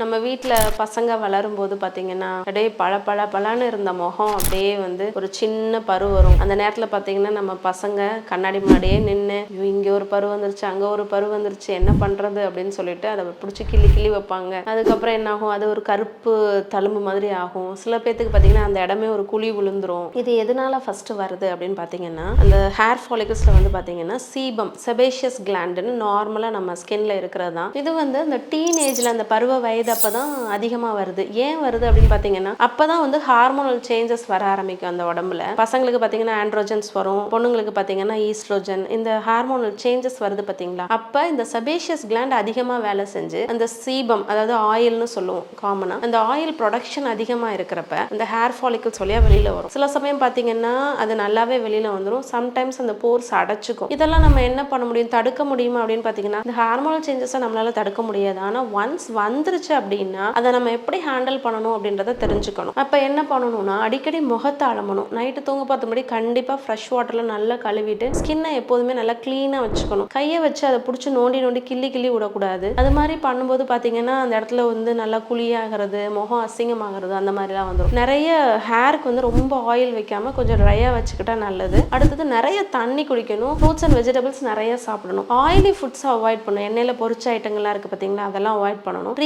நம்ம வீட்டில் பசங்க வளரும்போது பார்த்தீங்கன்னா அப்படியே பல பல பலன்னு இருந்த முகம் அப்படியே வந்து ஒரு சின்ன பரு வரும். அந்த நேரத்தில் பார்த்தீங்கன்னா நம்ம பசங்க கண்ணாடி முன்னாடியே நின்று இங்கே ஒரு பரு வந்துருச்சு அங்கே ஒரு பரு வந்துருச்சு என்ன பண்ணுறது அப்படின்னு சொல்லிட்டு அதை பிடிச்சி கிள்ளி கிள்ளி வைப்பாங்க. அதுக்கப்புறம் என்ன ஆகும்? அது ஒரு கருப்பு தழும்பு மாதிரி ஆகும். சில பேர்த்துக்கு பார்த்தீங்கன்னா அந்த இடமே ஒரு குழி விழுந்துரும். இது எதனால ஃபர்ஸ்ட் வருது அப்படின்னு பார்த்தீங்கன்னா அந்த ஹேர் ஃபாலிகல்ஸில் வந்து பார்த்தீங்கன்னா சீபம் செபேஷியஸ் கிளாண்டுன்னு நார்மலாக நம்ம ஸ்கின்ல இருக்கிறது தான். இது வந்து இந்த டீனேஜில் அந்த பருவ வயது அப்போ தான் அதிகமாக வருது. ஏன் வருது அப்படின்னு பார்த்தீங்கன்னா அப்போ தான் வந்து ஹார்மோனல் சேஞ்சஸ் வர ஆரம்பிக்கும் அந்த உடம்புல. பசங்களுக்கு பார்த்தீங்கன்னா ஆண்ட்ரோஜன்ஸ் வரும். பொண்ணுங்களுக்கு பார்த்தீங்கன்னா ஈஸ்ட்ரோஜன் இந்த ஹார்மோனல் சேஞ்சஸ் வருது பார்த்தீங்களா அப்போ இந்த சபேஷியஸ் கிளாண்ட் அதிகமாக வேலை செஞ்சு அந்த சீபம் அதாவது ஆயில்னு சொல்லுவோம் காமனாக அந்த ஆயில் ப்ரொடக்ஷன் அதிகமாக இருக்கிறப்ப அந்த ஹேர் ஃபாலிக்கல்ஸ் வழியாக வெளியில் வரும். சில சமயம் பார்த்தீங்கன்னா அது நல்லாவே வெளியில் வந்துடும் சம்டைம்ஸ் அந்த போர்ஸ் அடைச்சிக்கும். இதெல்லாம் நம்ம என்ன பண்ண முடியும்? தடுக்க முடியுமா அப்படின்னு பார்த்தீங்கன்னா இந்த ஹார்மோனல் சேஞ்சஸை நம்மளால தடுக்க முடியாது. ஆனால் ஒன்ஸ் வந்துருச்சு அப்படின்னா அதை நம்ம எப்படி ஹேண்டில் பண்ணணும் அப்படின்றத தெரிஞ்சுக்கணும். அப்போ என்ன பண்ணணும்னா அடிக்கடி முகத்தை அலம்பணும். நைட்டு தூங்க பார்த்த கண்டிப்பாக ஃப்ரெஷ் வாட்டரில் நல்லா கழுவிட்டு ஸ்கின்னை எப்போதுமே நல்லா க்ளீனாக வச்சுக்கணும். கையை வச்சு அதை பிடிச்சி நோண்டி நோண்டி கிள்ளி கிள்ளி விடக்கூடாது. அது மாதிரி பண்ணும்போது பார்த்தீங்கன்னா அந்த இடத்துல வந்து நல்லா குழியாகிறது முகம் அசிங்கமாகிறது அந்த மாதிரிலாம் வந்துடும் நிறைய ஹேருக்கு வந்து ரொம்ப ஆயில் வைக்காம கொஞ்சம் ட்ரையாக வச்சுக்கிட்டா நல்லது. அடுத்தது நிறைய தண்ணி குடிக்கணும். ஃப்ரூட்ஸ் அண்ட் வெஜிடபிள்ஸ் நிறைய சாப்பிடணும். ஆயிலி ஃபுட்ஸை அவாய்ட் பண்ணணும். எண்ணெயில் பொரிச்ச ஐட்டங்கள்லாம் இருக்குது பார்த்தீங்களா அதெல்லாம் அவாய்ட் பண்ணணும்.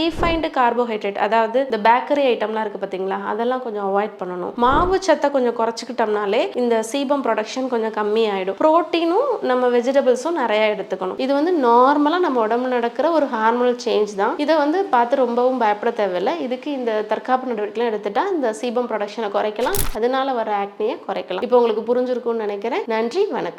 ரீஃபைன்டு கார்போஹைட்ரேட் அதாவது இந்த பேக்கரி ஐட்டம்லாம் இருக்குது பார்த்தீங்களா அதெல்லாம் கொஞ்சம் அவாய்ட் பண்ணணும். மாவு சத்தை கொஞ்சம் குறைச்சிக்கிட்டோம்னாலே இந்த சீபம் ப்ரொடக்ஷன் கொஞ்சம் கம்மி ஆகிடும் ப்ரோட்டீனும் நம்ம வெஜிடபிள்ஸும் நிறைய எடுத்துக்கணும். இது வந்து நார்மலாக நம்ம உடம்பு நடக்கிற ஒரு ஹார்மோனல் சேஞ்ச் தான். இதை வந்து பார்த்து ரொம்பவும் பயப்பட தேவையில்லை. இதுக்கு இந்த தற்காப்பு நடவடிக்கைலாம் எடுத்துட்டா இந்த சீபம் ப்ரொடக்ஷனை குறைக்கலாம். அதனால வர ஆக்னியை குறைக்கலாம். இப்போ உங்களுக்கு புரிஞ்சிருக்கும்னு நினைக்கிறேன். நன்றி வணக்கம்.